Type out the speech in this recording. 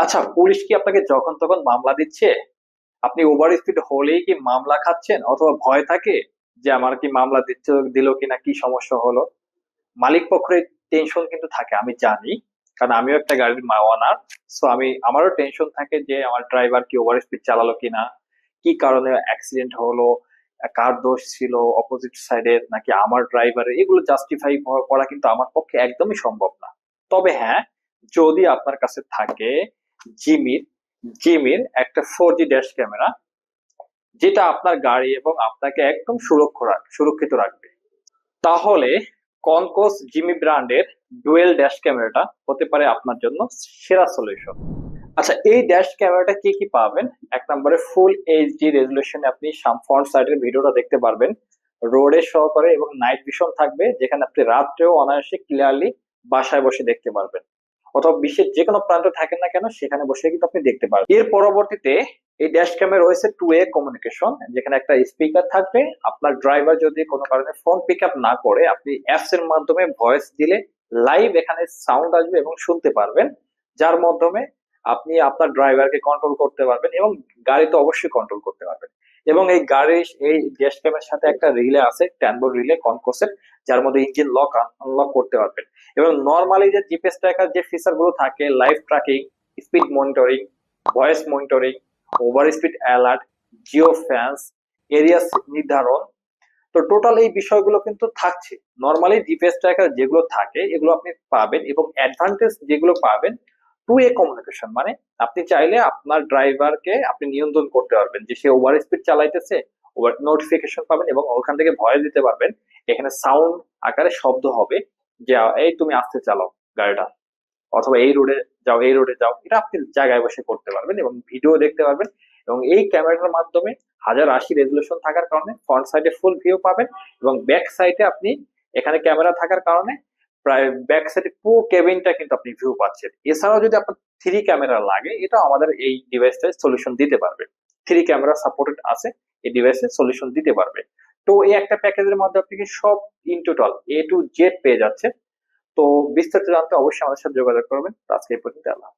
আচ্ছা পুলিশ কি আপনাকে যখন তখন মামলা দিচ্ছে? আপনি ওভার স্পিড হলেই কি মামলা খাচ্ছেন? অথবা ভয় থাকে যে আমার কি মামলা দিচ্ছে, দিল কিনা, কি সমস্যা হলো? মালিক পক্ষের টেনশন কিন্তু থাকে, আমি জানি। কারণ আমিও একটা গাড়ির ওনার সো আমি, আমারও টেনশন থাকে যে আমার ড্রাইভার কি ওভার স্পিড চালালো কিনা? কি কারণে অ্যাক্সিডেন্ট হলো? কার দোষ ছিল অপোজিট সাইডের নাকি আমার ড্রাইভারের এগুলো জাস্টিফাই করা কিন্তু আমার পক্ষে একদমই সম্ভব না। তবে হ্যাঁ যদি আপনার কাছে থাকে জিমির জিমির একটা ফোর জি ড্যাশ ক্যামেরা যেটা আপনার গাড়ি এবং আপনাকে একদম সুরক্ষ সুরক্ষিত রাখবে। তাহলে কনকোস জিমি ব্র্যান্ডের ডুয়েল ড্যাশ ক্যামেরাটা হতে পারে আপনার জন্য সেরা সলিউশন আচ্ছা এই ড্যাশ ক্যামেরাটা কি কি পাবেন? এক নম্বরে ফুল এইচডি রেজলিউশনে আপনি ফ্রন্ট সাইডের ভিডিওটা দেখতে পারবেন। রোডে সহকারে এবং নাইট ভিশন থাকবে, যেখানে আপনি রাত্রেও অনায়াসে ক্লিয়ারলি বাসায় বসে দেখতে পারবেন। অথবা বিশ্বের যে কোনো প্রান্তে থাকেন না কেন, সেখানে বসে কিন্তু আপনি দেখতে পারবেন। এর পরবর্তীতে এই ড্যাশ ক্যামেরা রয়েছে টু এ কমিউনিকেশন যেখানে একটা স্পিকার থাকবে। আপনার ড্রাইভার যদি কোনো কারণে ফোন পিক আপ না করে, আপনি অ্যাপস এর মাধ্যমে ভয়েস দিলে লাইভ এখানে সাউন্ড আসবে এবং শুনতে পারবেন। যার মাধ্যমে আপনি আপনার ড্রাইভারকে কন্ট্রোল করতে পারবেন এবং গাড়ি তো অবশ্যই কন্ট্রোল করতে পারবেন। এবং এই গাড়ির এই ড্যাশ ক্যামেরার সাথে একটা রিলে আছে ট্যানবোর রিলে কনকোসের যার মধ্যে ইঞ্জিন লক আনলক করতে পারবেন। এবং নর্মালি যে জিপিএস ট্র্যাকার যে ফিচারগুলো থাকে live tracking speed monitoring voice monitoring over speed alert geofence area নির্ধারণ, তো টোটাল এই বিষয়গুলো কিন্তু থাকছে। নর্মালি জিপিএস ট্র্যাকার যেগুলো থাকে, এগুলো আপনি পাবেন এবং অ্যাডভান্টেজ যেগুলো পাবেন টু এ কমিউনিকেশন মানে আপনি চাইলে আপনার ড্রাইভারকে আপনি নিয়ন্ত্রণ করতে পারবেন যে সে ওভার স্পিড চালাইতেছে ওভার নোটিফিকেশন পাবেন এবং ওখান থেকে ভয়েস দিতে পারবেন, এখানে সাউন্ড আকারে শব্দ হবে যে, এই তুমি আস্তে চালাও গাড়িটা, অথবা এই রোডে যাও, এই রোডে যাও, এটা আপনি জায়গায় বসে করতে পারবেন এবং ভিডিও দেখতে পারবেন এবং এই ক্যামেরাটার মাধ্যমে হাজার আশি রেজুলেশন থাকার কারণে ফ্রন্ট সাইডে ফুল ভিউ পাবেন এবং ব্যাক সাইডে আপনি এখানে ক্যামেরা থাকার কারণে প্রায় ব্যাক সাইডে পুরো কেবিনটা কিন্তু আপনি ভিউ পাচ্ছেন। এছাড়াও যদি আপনার থ্রি ক্যামেরা লাগে এটা আমাদের এই ডিভাইসটা সলিউশন দিতে পারবে। থ্রি ক্যামেরা সাপোর্টেড আছে, এই ডিভাইসে সলিউশন দিতে পারবে। তো এই একটা প্যাকেজের মধ্যে আপনি সব in total A to Z পেয়ে যাচ্ছে তো বিস্তারিত জানতে অবশ্যই আমাদের সাথে যোগাযোগ করবেন। আজকে এই পর্যন্ত আল্লাহ।